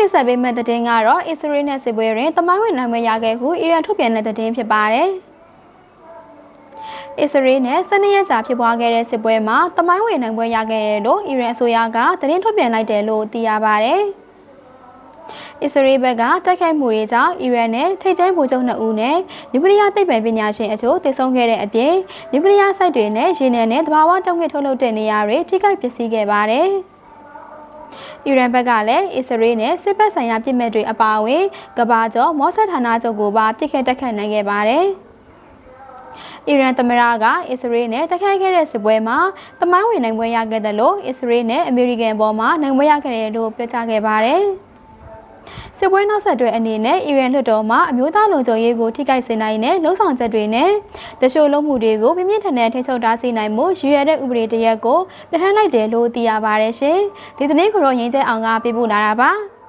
တိဆက်ပေးမဲ့တဲ့င်းကတော့အစ္စရေးနဲ့စစ်ပွဲတွင်တမိုင်းဝင်နိုင်မရခဲ့ဟုအီရန်ထုတ်ပြန်တဲ့တဲ့င်းဖြစ်ပါတယ်။အစ္စရေးနဲ့ဆနစ်ရက်ကြာဖြစ်ပွားခဲ့တဲ့စစ်ပွဲမှာတမိုင်းဝင်နိုင်ပွဲရခဲ့ရလို့အီရန်အစိုးရကသတင်းထုတ်ပြန်လိုက်တယ်လို့သိရပါတယ်။အစ္စရေးဘက်ကတိုက်ခိုက်မှုတွေကြောင့်အီရန်နဲ့ထိပ်တန်းဗိုလ်ချုပ်2ဦးနဲ့နျူကလ িয়ার သိပ္ပံပညာရှင်အချို့တိုက်ဆုံခဲ့တဲ့အပြင်နျူကလ িয়ার စိုက်တွေနဲ့ရေနံနဲ့တဘာဝတုံးငှက်ထုတ်လုပ်တဲ့နေရာတွေထိခိုက်ပျက်စီးခဲ့ပါတယ်။ အီရန်ဘက်ကလည်းအစ္စရေးနဲ့စစ်ဘက်ဆိုင်ရာပြည်မဲ့တွေအပါအဝင်ကဘာကျော်မော့ဆတ်ဌာနချုပ်ကိုပါပြစ်ခတ်တက်ခတ်နိုင်ခဲ့ပါတယ်။အီရန်သမ္မတကအစ္စရေးနဲ့တိုက်ခိုက်ခဲ့တဲ့စစ်ပွဲမှာတမိုင်းဝင်နိုင်ပွဲရခဲ့တယ်လို့အစ္စရေးနဲ့အမေရိကန်ပေါ်မှာနိုင်ပွဲရခဲ့တယ်လို့ပြောကြားခဲ့ပါတယ်။ စစ်ပွဲနောက်ဆက်တွဲအနေနဲ့အီရန်လွှတ်တော်မှအမျိုးသားလုံခြုံရေးကိုထိခိုက်စေနိုင်တဲ့လုံဆောင်ချက်တွေနဲ့တချို့လုံမှုတွေကိုပြင်းပြင်းထန်ထန်ထိချုပ်တားဆီးနိုင်မှုရည်ရွယ်တဲ့ဥပဒေတရက်ကိုပြဋ္ဌာန်းလိုက်တယ်လို့သိရပါတယ်ရှင်။ဒီသတင်းကိုတော့ရင်းကျဲအောင်ကပြပို့လာတာပါ။